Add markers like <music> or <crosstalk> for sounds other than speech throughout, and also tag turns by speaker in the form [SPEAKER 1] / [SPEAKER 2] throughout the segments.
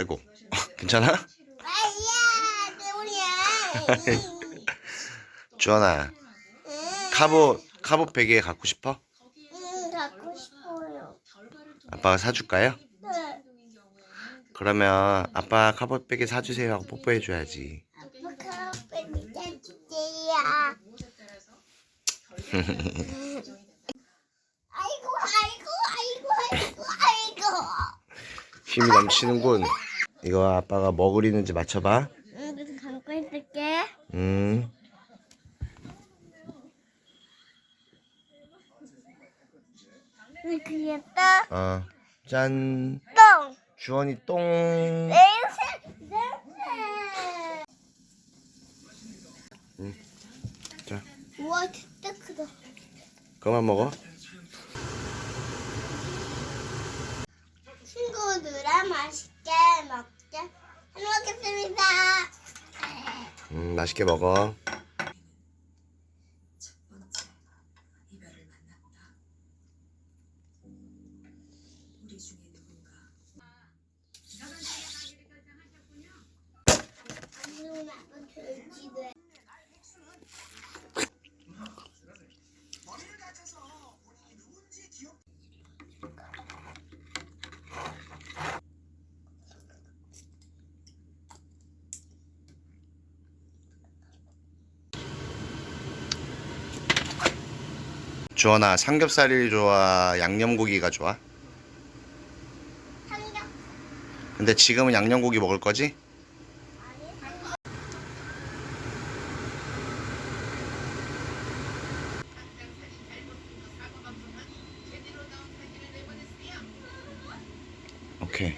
[SPEAKER 1] 아이고 <laughs> 괜찮아? <laughs> 주원아 카보 카보 베개 갖고 싶어?
[SPEAKER 2] 응 갖고 싶어요.
[SPEAKER 1] 아빠가 사줄까요?
[SPEAKER 2] 네.
[SPEAKER 1] 그러면 아빠 카보 베개 사주세요 하고 뽀뽀해 줘야지
[SPEAKER 2] 아빠 짜주세요. <laughs> 아이고 아이고 아이고 아이고 아이고.
[SPEAKER 1] 힘이 넘치는군 이거 아빠가 뭐 그리는지 맞춰봐
[SPEAKER 2] 응 그래서 감고 있을게.
[SPEAKER 1] 음
[SPEAKER 2] 응 그렸다.
[SPEAKER 1] 어, 짠
[SPEAKER 2] 똥.
[SPEAKER 1] 주원이 똥
[SPEAKER 2] 냄새 냄새.
[SPEAKER 1] 자,
[SPEAKER 2] 우와 진짜 크다.
[SPEAKER 1] 그만 먹어
[SPEAKER 2] 친구들아 맛있게 먹자. 잘 먹겠습니다.
[SPEAKER 1] 음 맛있게 먹어
[SPEAKER 2] 누나.
[SPEAKER 1] 주원아 삼겹살이 좋아 양념고기가 좋아?
[SPEAKER 2] 삼겹
[SPEAKER 1] 근데 지금은 양념고기 먹을 거지? 오케이.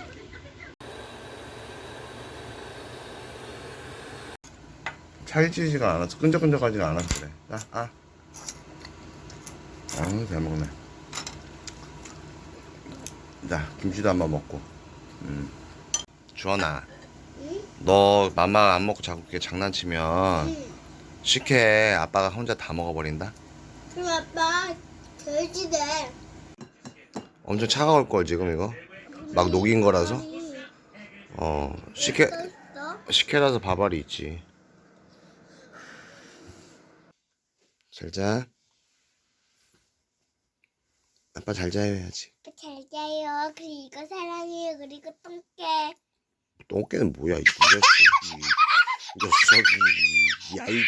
[SPEAKER 1] 찰지지가 않아서 끈적끈적하지가 않아서 그래. 아, 아. 아우 잘 먹네. 자 김치도 한번 먹고. 음. 주원아,
[SPEAKER 2] 응?
[SPEAKER 1] 너 맘마 안 먹고 자꾸 이렇게 장난치면
[SPEAKER 2] 응.
[SPEAKER 1] 식혜 아빠가 혼자 다 먹어버린다.
[SPEAKER 2] 그럼 아빠 돼지돼.
[SPEAKER 1] 엄청 차가울 걸 지금 이거. 막 녹인 거라서. 어 식혜? 식혜라서 밥알이 있지. 잘 자. 아빠 잘 자요 해야지.
[SPEAKER 2] 아빠 잘 자요. 그리고 사랑해요. 그리고 똥개.
[SPEAKER 1] 똥개는 뭐야 이 녀석이. 이 녀석 이. 야이.